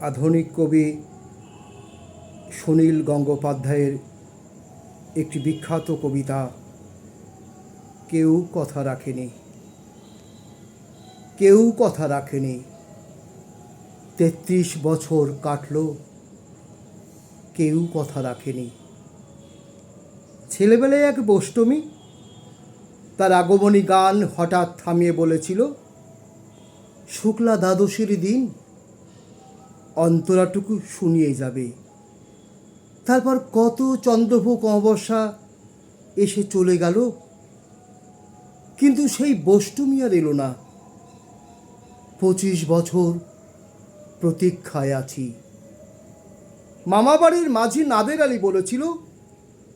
আধুনিক কবি সুনীল গঙ্গোপাধ্যায়ের একটি বিখ্যাত কবিতা, কেউ কথা রাখেনি, কেউ কথা রাখেনি, তেত্রিশ বছর কাটল, কেউ কথা রাখেনি। ছেলেবেলায় এক বষ্টমী তার আগমনী গান হঠাৎ থামিয়ে বলেছিল, শুক্লা দ্বাদশীর দিন অন্তরাটুকু শুনিয়ে যাবে। তারপর কত চন্দ্রভোগ অমাবস্যা এসে চলে গেল। কিন্তু সেই বষ্টমী আর এলো না। পঁচিশ বছর প্রতীক্ষায় আছি। মামাবাড়ির মাঝি নাদের আলী বলেছিল,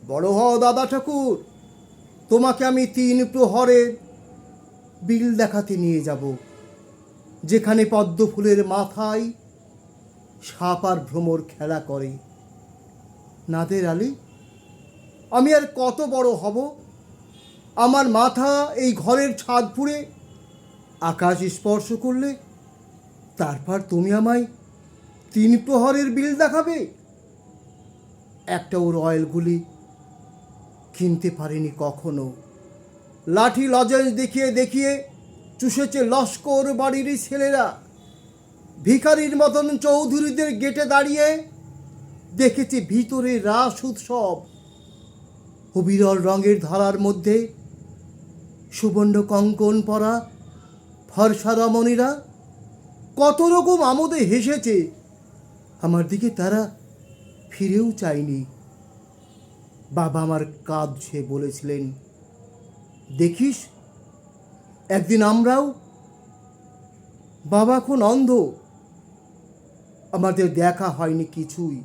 বড় হও দাদা ঠাকুর, তোমাকে আমি তিন প্রহরের বিল দেখাতে নিয়ে যাব, যেখানে পদ্ম ফুলের মাথায় সাপ আর ভ্রমর খেলা করে। নাদের আলী, আমি আর কত বড় হব? আমার মাথা এই ঘরের ছাদ পুড়ে আকাশ স্পর্শ করলে তারপর তুমি আমায় তিন প্রহরের বিল দেখাবে। একটাও রয়্যালগুলি কিনতে পারিনি কখনো। লাঠি লজেন্স দেখিয়ে দেখিয়ে চুষেছে লস্কর বাড়ির ছেলেরা। ভিখারির মতন চৌধুরীদের গেটে দাঁড়িয়ে দেখেছি ভিতরে রাস উৎসব। অবিরল রঙের ধারার মধ্যে সুবর্ণ কঙ্কন পরা ফর্সা রমণীরা কত রকম আমোদে হেসেছে। আমার দিকে তারা ফিরেও চায়নি। বাবা আমার কাঁদছে বলেছিলেন, দেখিস, একদিন আমরাও বাবা এখন অন্ধ। আমাদের দেখা হয়নি কিছুই।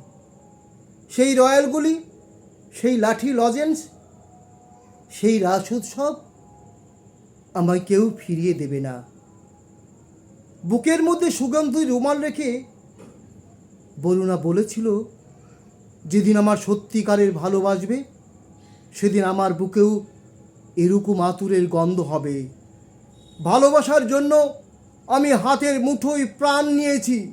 সেই রয়্যালগুলি, সেই লাঠি লজেন্স, সেই রাস উৎসব আমায় কেউ ফিরিয়ে দেবে না। বুকের মধ্যে সুগন্ধি রুমাল রেখে বরুণা বলেছিল, যেদিন আমার সত্যিকারের ভালোবাসবে, সেদিন আমার বুকেও এরকম আতুরের গন্ধ হবে। ভালোবাসার জন্য আমি হাতের মুঠোয় প্রাণ নিয়েছি।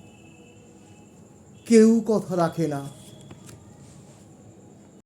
কেউ কথা রাখে না।